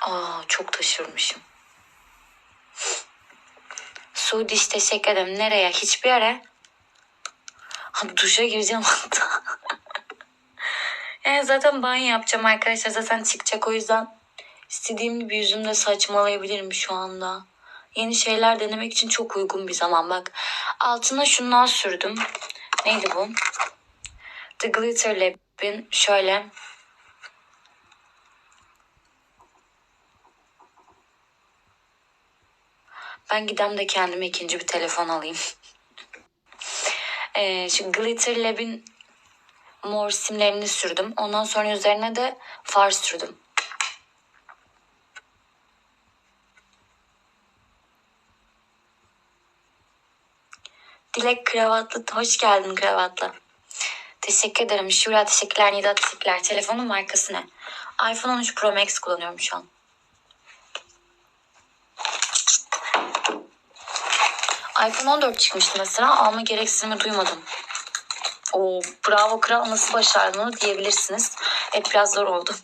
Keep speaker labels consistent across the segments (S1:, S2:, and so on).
S1: Aa çok taşırmışım. Sudiş teşekkür ederim. Nereye? Hiçbir yere. Ha, duşa gireceğim hatta. yani zaten banyo yapacağım arkadaşlar. Zaten çıkacak o yüzden istediğim gibi yüzümde saçmalayabilirim şu anda. Yeni şeyler denemek için çok uygun bir zaman. Bak altına şundan sürdüm. Neydi bu? The Glitter Lab'in şöyle Ben gidem de kendime ikinci bir telefon alayım. Ee, şu Glitter Lab'in mor simlerini sürdüm. Ondan sonra üzerine de far sürdüm. Dilek kravatlı. Hoş geldin kravatlı. Teşekkür ederim. Şura teşekkürler. Nida teşekkürler. Telefonun markası ne? iPhone 13 Pro Max kullanıyorum şu an. iPhone 14 çıkmıştı mesela. Alma gereksinimi duymadım. Oo, bravo kral nasıl başardın diyebilirsiniz. Evet biraz zor oldu.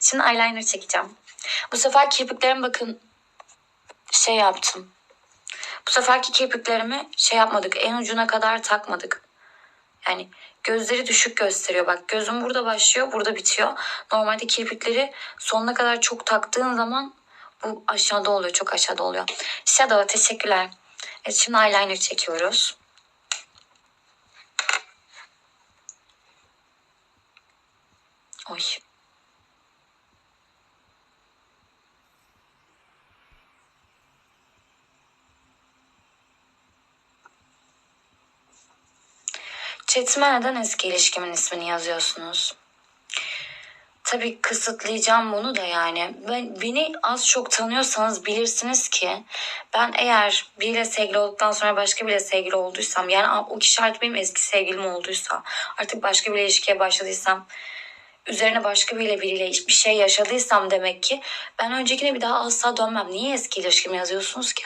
S1: Şimdi eyeliner çekeceğim. Bu sefer kirpiklerim bakın şey yaptım. Bu seferki kirpiklerimi şey yapmadık. En ucuna kadar takmadık. Yani gözleri düşük gösteriyor. Bak gözüm burada başlıyor, burada bitiyor. Normalde kirpikleri sonuna kadar çok taktığın zaman bu aşağıda oluyor, çok aşağıda oluyor. Shadow teşekkürler. Evet şimdi eyeliner çekiyoruz. Oy. Chatime neden eski ilişkimin ismini yazıyorsunuz? Tabii kısıtlayacağım bunu da yani. Ben, beni az çok tanıyorsanız bilirsiniz ki ben eğer biriyle sevgili olduktan sonra başka biriyle sevgili olduysam yani o kişi artık benim eski sevgilim olduysa artık başka bir ilişkiye başladıysam üzerine başka biriyle biriyle bir şey yaşadıysam demek ki ben öncekine bir daha asla dönmem. Niye eski ilişkimi yazıyorsunuz ki?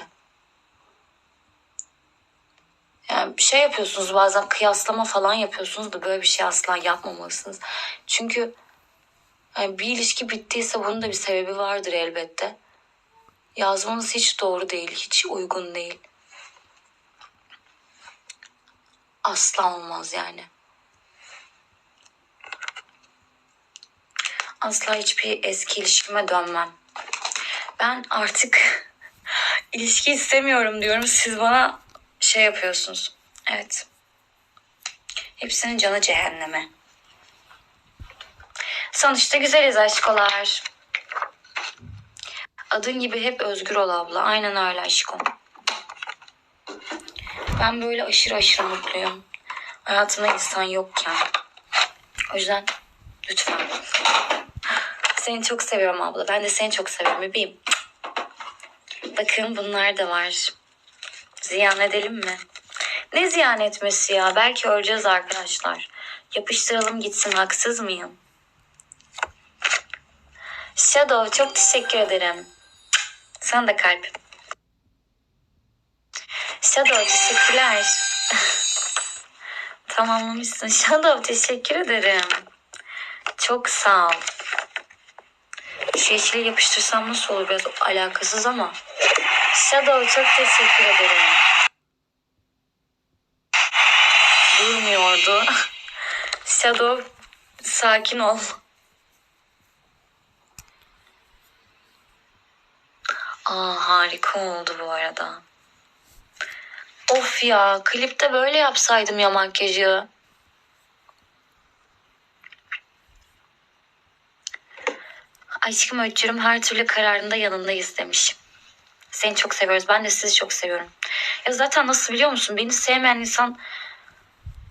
S1: Yani bir şey yapıyorsunuz bazen kıyaslama falan yapıyorsunuz da böyle bir şey asla yapmamalısınız. Çünkü yani bir ilişki bittiyse bunun da bir sebebi vardır elbette. Yazmanız hiç doğru değil, hiç uygun değil. Asla olmaz yani. Asla hiçbir eski ilişkime dönmem. Ben artık ilişki istemiyorum diyorum. Siz bana şey yapıyorsunuz. Evet. Hepsinin canı cehenneme. Sonuçta güzeliz aşkolar. Adın gibi hep özgür ol abla. Aynen öyle aşkım. Ben böyle aşırı aşırı mutluyum. Hayatımda insan yokken. O yüzden lütfen. Seni çok seviyorum abla. Ben de seni çok seviyorum bebeğim. Bakın bunlar da var. Ziyan edelim mi? Ne ziyan etmesi ya? Belki öleceğiz arkadaşlar. Yapıştıralım gitsin. Haksız mıyım? Shadow çok teşekkür ederim. Sen de kalp. Shadow teşekkürler. Tamamlamışsın. Shadow teşekkür ederim. Çok sağ ol. Şu yeşili yapıştırsam nasıl olur? Biraz alakasız ama. Shadow çok teşekkür ederim. Durmuyordu. Shadow sakin ol. Aa harika oldu bu arada. Of ya klipte böyle yapsaydım ya makyajı. Aşkım öcürüm her türlü kararında yanındayız demiş. Seni çok seviyoruz. Ben de sizi çok seviyorum. Ya zaten nasıl biliyor musun? Beni sevmeyen insan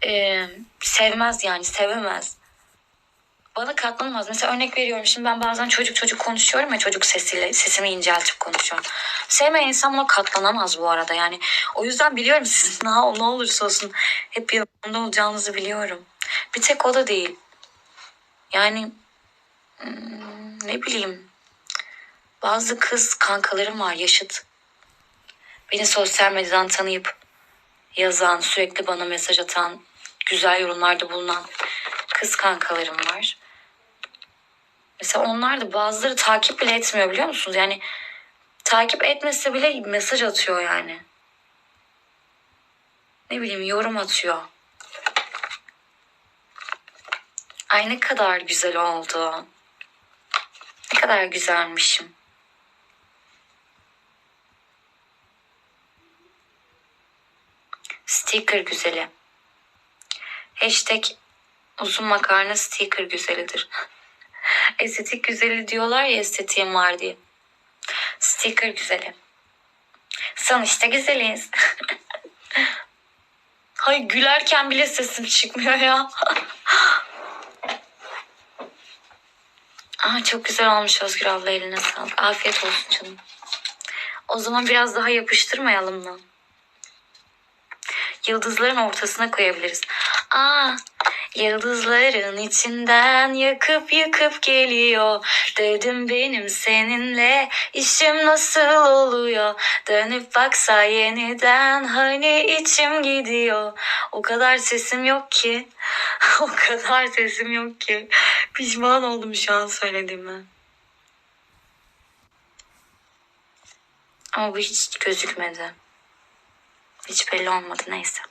S1: e, sevmez yani sevemez. Bana katlanamaz. Mesela örnek veriyorum. Şimdi ben bazen çocuk çocuk konuşuyorum ya çocuk sesiyle sesimi inceltip konuşuyorum. Sevmeyen insan buna katlanamaz bu arada yani. O yüzden biliyorum siz ne, ne olursa olsun hep yanımda olacağınızı biliyorum. Bir tek o da değil. Yani hmm, ne bileyim bazı kız kankalarım var yaşıt. Beni sosyal medyadan tanıyıp yazan, sürekli bana mesaj atan, güzel yorumlarda bulunan kız kankalarım var. Mesela onlar da bazıları takip bile etmiyor biliyor musunuz? Yani takip etmese bile mesaj atıyor yani. Ne bileyim yorum atıyor. Ay ne kadar güzel oldu. Ne kadar güzelmişim. Sticker güzeli. Hashtag uzun makarna sticker güzelidir. Estetik güzeli diyorlar ya estetiğim var diye. Sticker güzeli. Sonuçta güzeliz. Hay gülerken bile sesim çıkmıyor ya. Aa, çok güzel olmuş Özgür abla eline sağlık. Afiyet olsun canım. O zaman biraz daha yapıştırmayalım mı? Yıldızların ortasına koyabiliriz. Aa, yıldızların içinden yakıp yıkıp geliyor. Dedim benim seninle işim nasıl oluyor? Dönüp baksa yeniden hani içim gidiyor. O kadar sesim yok ki. o kadar sesim yok ki. Pişman oldum şu an söylediğime. Ama bu hiç gözükmedi. Hiç belli olmadı neyse.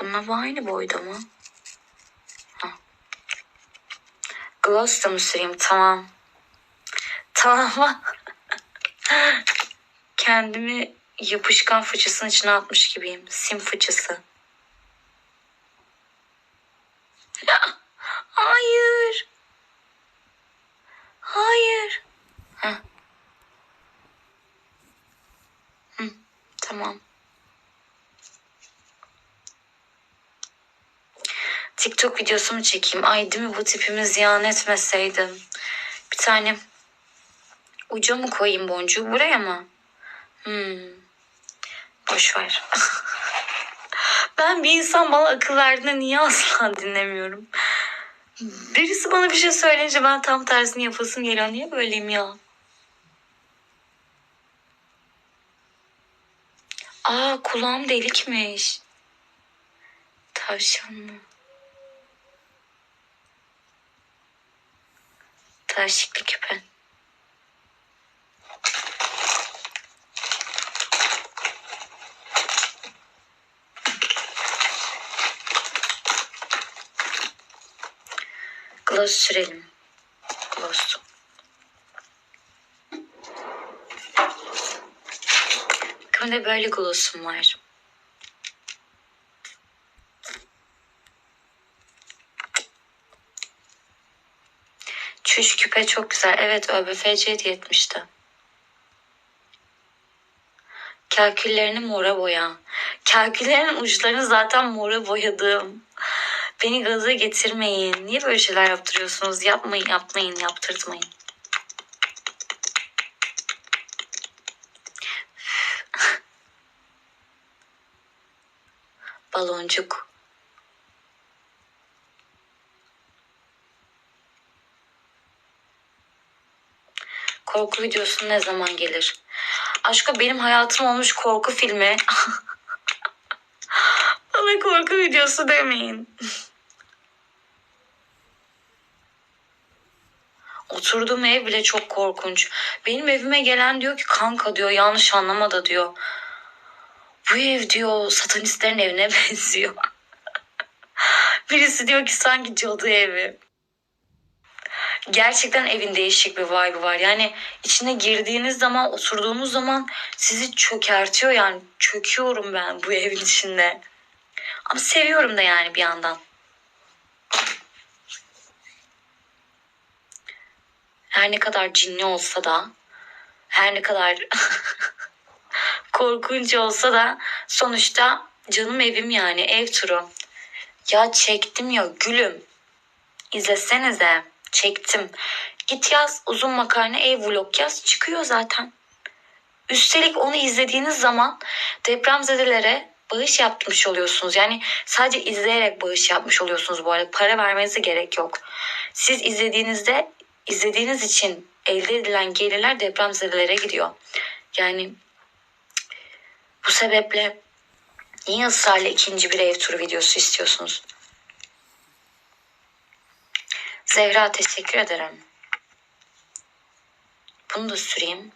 S1: Bununla bu aynı boyda mı? Ha. Gloss da mı süreyim? Tamam. Tamam. Kendimi yapışkan fıçısının içine atmış gibiyim. Sim fıçısı. Hayır. Hayır. Heh. Hı, tamam. TikTok videosu mu çekeyim? Ay değil mi bu tipimi ziyan etmeseydim. Bir tane uca mı koyayım boncuğu buraya mı? Hmm. Boş ver. ben bir insan bana akıl verdiğinde niye asla dinlemiyorum? Birisi bana bir şey söyleyince ben tam tersini yapasım geliyor. Niye böyleyim ya? Aa kulağım delikmiş. Tavşan mı? Taşlıklı küpe. Gloss sürelim. Gloss. Bakın böyle glossum var. Çüş küpe çok güzel. Evet ÖBFC hediye etmişti. Kalküllerini mora boya. Kalküllerin uçlarını zaten mora boyadım. Beni gaza getirmeyin. Niye böyle şeyler yaptırıyorsunuz? Yapmayın, yapmayın, yaptırtmayın. Baloncuk. Korku videosu ne zaman gelir? Aşkım benim hayatım olmuş korku filmi. Bana korku videosu demeyin. Oturduğum ev bile çok korkunç. Benim evime gelen diyor ki kanka diyor yanlış anlama da diyor. Bu ev diyor satanistlerin evine benziyor. Birisi diyor ki sanki cadı evi. Gerçekten evin değişik bir vibe'ı var. Yani içine girdiğiniz zaman, oturduğunuz zaman sizi çökertiyor yani. Çöküyorum ben bu evin içinde. Ama seviyorum da yani bir yandan. Her ne kadar cinli olsa da, her ne kadar korkunç olsa da sonuçta canım evim yani ev turu. Ya çektim ya gülüm. İzlesenize. Çektim. Git yaz uzun makarna ev vlog yaz çıkıyor zaten. Üstelik onu izlediğiniz zaman depremzedelere bağış yapmış oluyorsunuz. Yani sadece izleyerek bağış yapmış oluyorsunuz bu arada. Para vermenize gerek yok. Siz izlediğinizde izlediğiniz için elde edilen gelirler depremzedelere gidiyor. Yani bu sebeple niye ısrarla ikinci bir ev turu videosu istiyorsunuz? Zehra teşekkür ederim. Bunu da süreyim.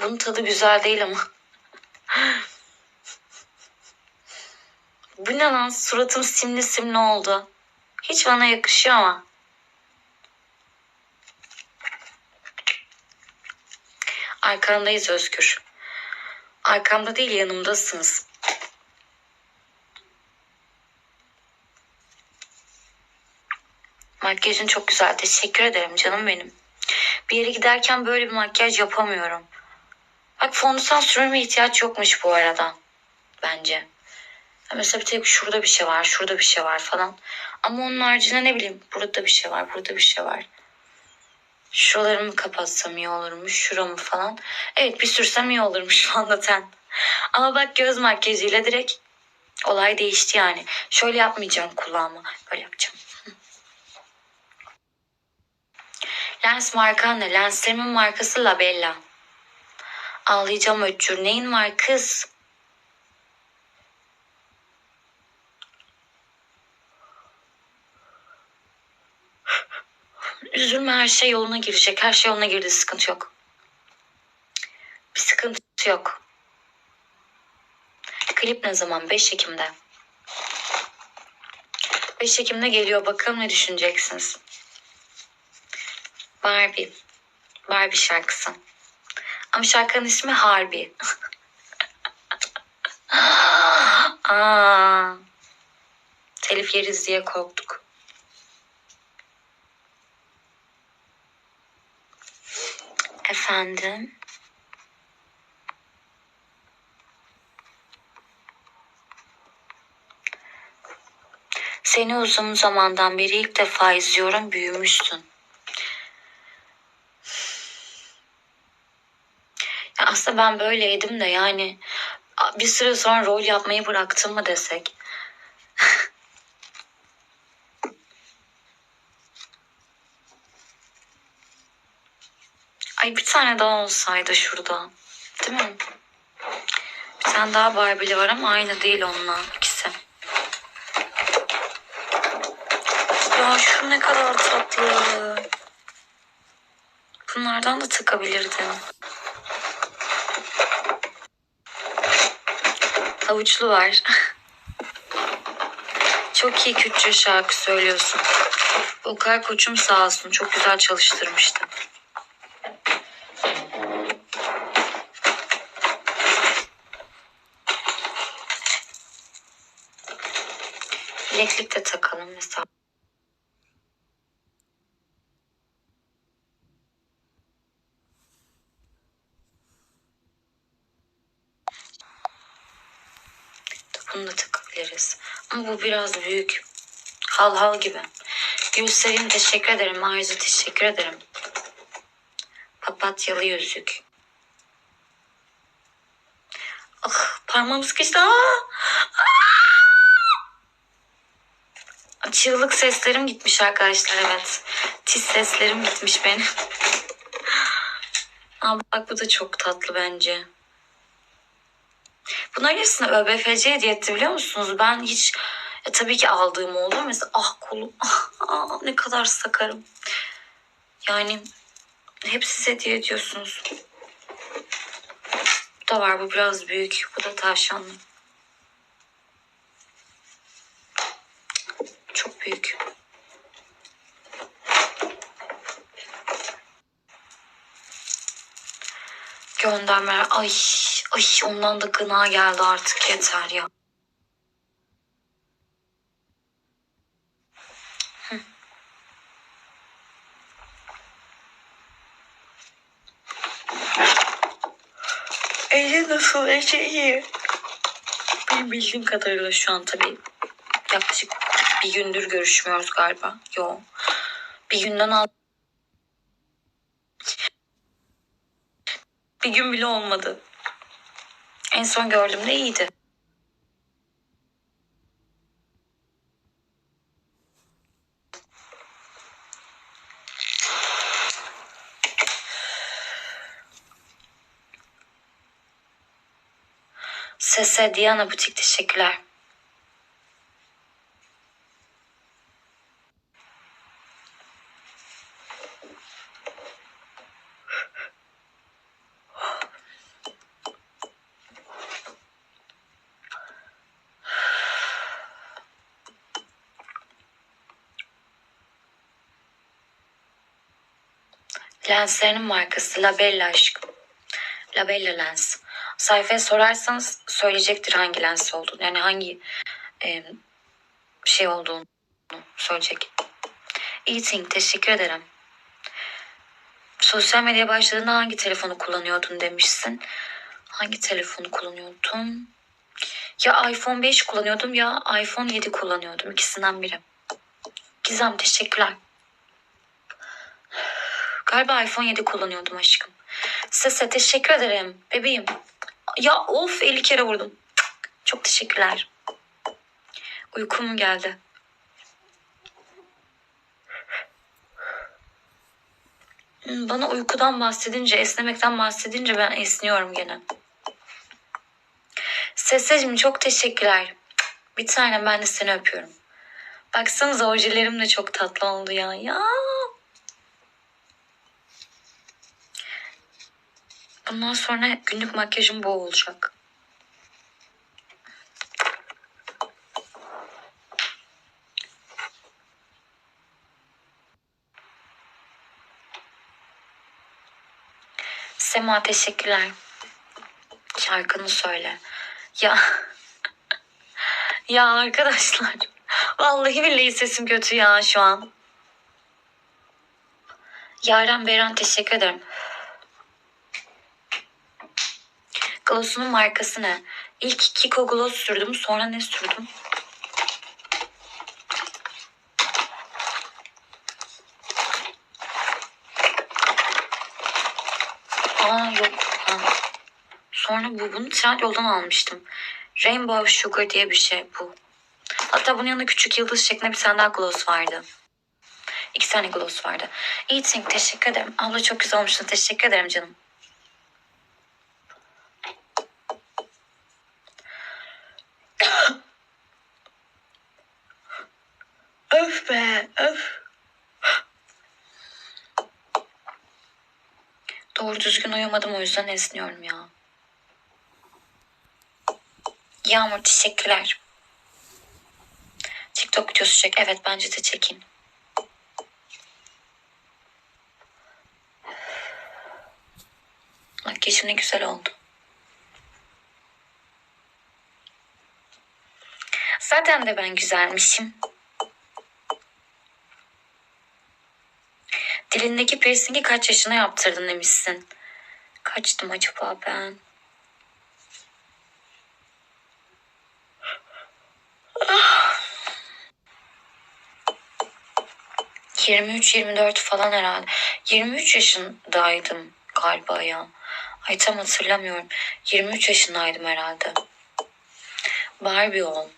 S1: Bunun tadı güzel değil ama. Bu ne lan? Suratım simli simli oldu. Hiç bana yakışıyor ama. Arkandayız Özgür. Arkamda değil yanımdasınız. Makyajın çok güzel. Teşekkür ederim canım benim. Bir yere giderken böyle bir makyaj yapamıyorum. Bak fondöten sürmeme ihtiyaç yokmuş bu arada. Bence. Ya Mesela bir tek şurada bir şey var, şurada bir şey var falan. Ama onun haricinde ne bileyim burada bir şey var, burada bir şey var. Şuralarımı kapatsam iyi olurmuş, şuramı falan. Evet bir sürsem iyi olurmuş fondöten. Ama bak göz makyajıyla direkt olay değişti yani. Şöyle yapmayacağım kulağımı. Böyle yapacağım. Lens markan ne? Lenslerimin markası Labella. Ağlayacağım ötçür. Neyin var kız? Üzülme her şey yoluna girecek. Her şey yoluna girdi. Sıkıntı yok. Bir sıkıntı yok. Klip ne zaman? 5 Ekim'de. 5 Ekim'de geliyor. Bakalım ne düşüneceksiniz. Barbie. Barbie şarkısı. Ama şarkının ismi Harbi. Aa, telif yeriz diye korktuk. Efendim? Seni uzun zamandan beri ilk defa izliyorum. Büyümüşsün. Ya aslında ben böyleydim de yani bir süre sonra rol yapmayı bıraktım mı desek. Ay bir tane daha olsaydı şurada. Değil mi? Bir tane daha Barbie'li var ama aynı değil onunla ikisi. Ya şu ne kadar tatlı. Bunlardan da takabilirdim. Havuçlu var. Çok iyi Kürtçe şarkı söylüyorsun. Vokal koçum sağ olsun. Çok güzel çalıştırmıştı. Bileklik de takalım mesela. Bunu da takabiliriz. Ama bu biraz büyük. Hal hal gibi. Gülsevim teşekkür ederim. Arzu teşekkür ederim. Papatyalı yüzük. Ah parmağım sıkıştı. Aa! Aa! Çığlık seslerim gitmiş arkadaşlar evet. Tiz seslerim gitmiş benim. Aa, bak bu da çok tatlı bence. Bunların hepsini ÖBFC hediye etti biliyor musunuz? Ben hiç e, tabii ki aldığım oldu. Mesela ah kolum ah, ne kadar sakarım. Yani hep siz hediye ediyorsunuz. Bu da var bu biraz büyük. Bu da tavşanlı. Çok büyük. Göndermeler. Ay, ay ondan da gına geldi artık yeter ya. Hı. Ece nasıl? Ece iyi. Benim bildiğim kadarıyla şu an tabii yaklaşık bir gündür görüşmüyoruz galiba. Yo. Bir günden al. Bir gün bile olmadı. En son gördüğümde iyiydi. SS Diana Butik teşekkürler. Lenslerinin markası Labella aşkım. Labella lens. Sayfaya sorarsanız söyleyecektir hangi lens olduğunu. Yani hangi e, şey olduğunu söyleyecek. Eating teşekkür ederim. Sosyal medyaya başladığında hangi telefonu kullanıyordun demişsin. Hangi telefonu kullanıyordum? Ya iPhone 5 kullanıyordum ya iPhone 7 kullanıyordum. İkisinden biri. Gizem teşekkürler. Galiba iPhone 7 kullanıyordum aşkım. Sese teşekkür ederim bebeğim. Ya of 50 kere vurdum. Çok teşekkürler. Uykum geldi. Bana uykudan bahsedince, esnemekten bahsedince ben esniyorum gene. Seseciğim çok teşekkürler. Bir tane ben de seni öpüyorum. Baksanıza ojelerim de çok tatlı oldu ya. Ya. Bundan sonra günlük makyajım bu olacak. Sema teşekkürler. Şarkını söyle. Ya. ya arkadaşlar. Vallahi billahi sesim kötü ya şu an. Yaren Beren teşekkür ederim. Gloss'unun markası ne? İlk Kiko Gloss sürdüm. Sonra ne sürdüm? Aa yok. Ha. Sonra bu bunu Trendyol'dan almıştım. Rainbow Sugar diye bir şey bu. Hatta bunun yanında küçük yıldız şeklinde bir tane daha gloss vardı. İki tane gloss vardı. Eating teşekkür ederim. Abla çok güzel olmuşsun. Teşekkür ederim canım. öf be öf. Doğru düzgün uyumadım o yüzden esniyorum ya. Yağmur teşekkürler. TikTok videosu çek. Evet bence de çekeyim. Makyajım ne güzel oldu. Zaten de ben güzelmişim. Dilindeki piercingi kaç yaşına yaptırdın demişsin. Kaçtım acaba ben? Ah. 23-24 falan herhalde. 23 yaşındaydım galiba ya. Ay tam hatırlamıyorum. 23 yaşındaydım herhalde. Barbie ol.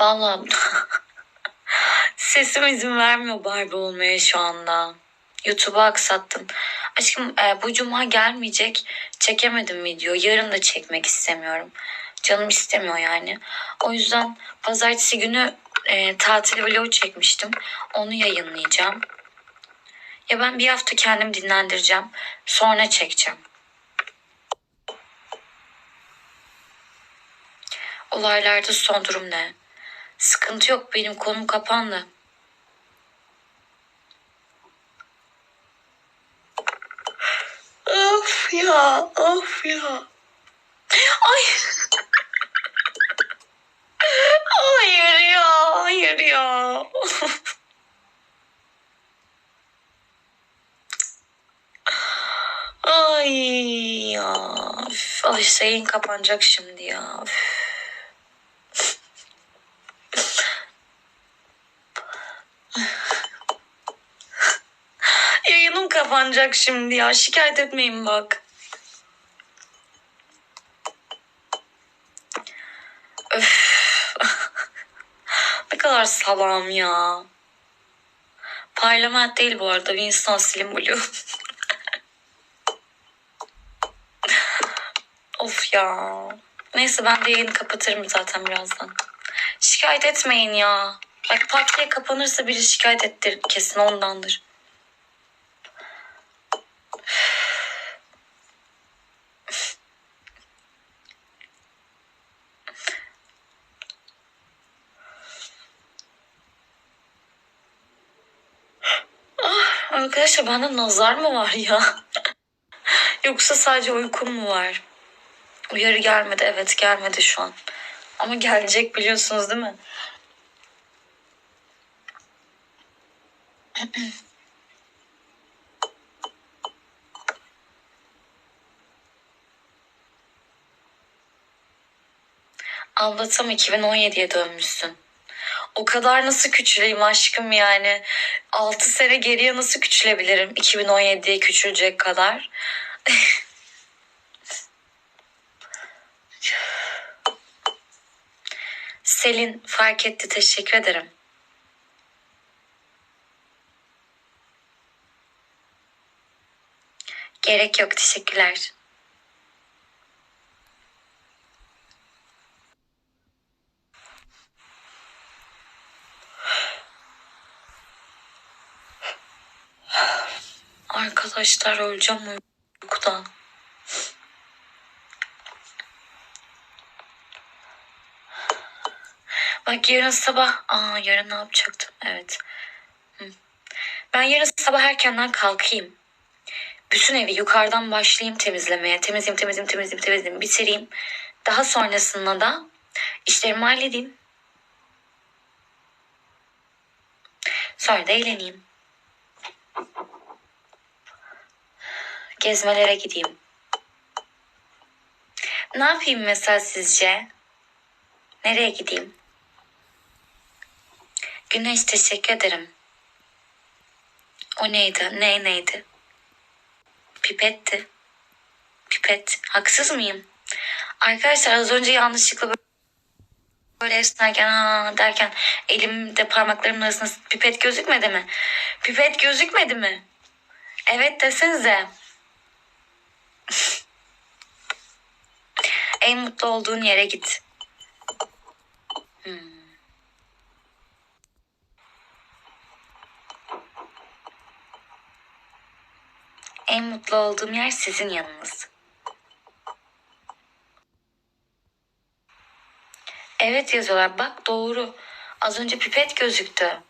S1: Vallahi sesim izin vermiyor Barbie olmaya şu anda. YouTube'a aksattım. Aşkım e, bu cuma gelmeyecek. Çekemedim video. Yarın da çekmek istemiyorum. Canım istemiyor yani. O yüzden pazartesi günü e, tatil vlog çekmiştim. Onu yayınlayacağım. Ya ben bir hafta kendim dinlendireceğim. Sonra çekeceğim. Olaylarda son durum ne? Sıkıntı yok benim konum kapandı. Of ya, of ya. Ay. hayır ya, hayır ya. Ay ya. Ay şeyin kapanacak şimdi ya. Üf. Kapanacak şimdi ya. Şikayet etmeyin bak. Öf. ne kadar salam ya. Parlament değil bu arada. Winston Slim Blue. of ya. Neyse ben de yayını kapatırım zaten birazdan. Şikayet etmeyin ya. Bak pat diye kapanırsa biri şikayet ettir kesin ondandır. Arkadaşlar bende nazar mı var ya? Yoksa sadece uykum mu var? Uyarı gelmedi. Evet gelmedi şu an. Ama gelecek biliyorsunuz değil mi? Abla tam 2017'ye dönmüşsün. O kadar nasıl küçüleyim aşkım yani. 6 sene geriye nasıl küçülebilirim 2017'ye küçülecek kadar. Selin fark etti teşekkür ederim. Gerek yok teşekkürler. Arkadaşlar öleceğim uykudan. Bak yarın sabah... Aa yarın ne yapacaktım? Evet. Ben yarın sabah erkenden kalkayım. Bütün evi yukarıdan başlayayım temizlemeye. Temizleyeyim, temizleyeyim, temizleyeyim, temizleyeyim, bitireyim. Daha sonrasında da işlerimi halledeyim. Sonra da eğleneyim. Gezmelere gideyim. Ne yapayım mesela sizce? Nereye gideyim? Güneş teşekkür ederim. O neydi? Ne neydi? Pipetti. Pipet. Haksız mıyım? Arkadaşlar az önce yanlışlıkla böyle- böyle esnerken derken elimde parmaklarımın arasında pipet gözükmedi mi? Pipet gözükmedi mi? Evet desenize. En mutlu olduğun yere git. Hmm. En mutlu olduğum yer sizin yanınız. Evet yazıyorlar. Bak doğru. Az önce pipet gözüktü.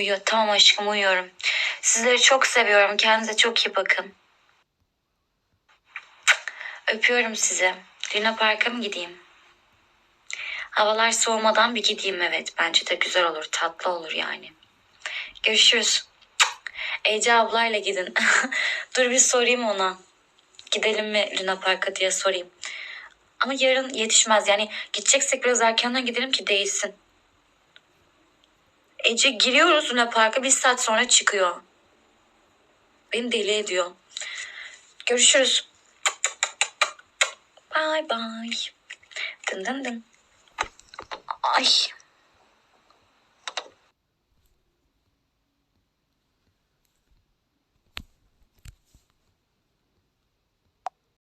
S1: Uyuyor. Tamam aşkım uyuyorum. Sizleri çok seviyorum. Kendinize çok iyi bakın. Öpüyorum sizi. Luna Park'a mı gideyim? Havalar soğumadan bir gideyim evet. Bence de güzel olur. Tatlı olur yani. Görüşürüz. Ece ablayla gidin. Dur bir sorayım ona. Gidelim mi Luna Park'a diye sorayım. Ama yarın yetişmez. Yani gideceksek biraz erkenden gidelim ki değilsin. Ece giriyoruz Luna Park'a bir saat sonra çıkıyor. Beni deli ediyor. Görüşürüz. Bye bye. Dın dın dın. Ay.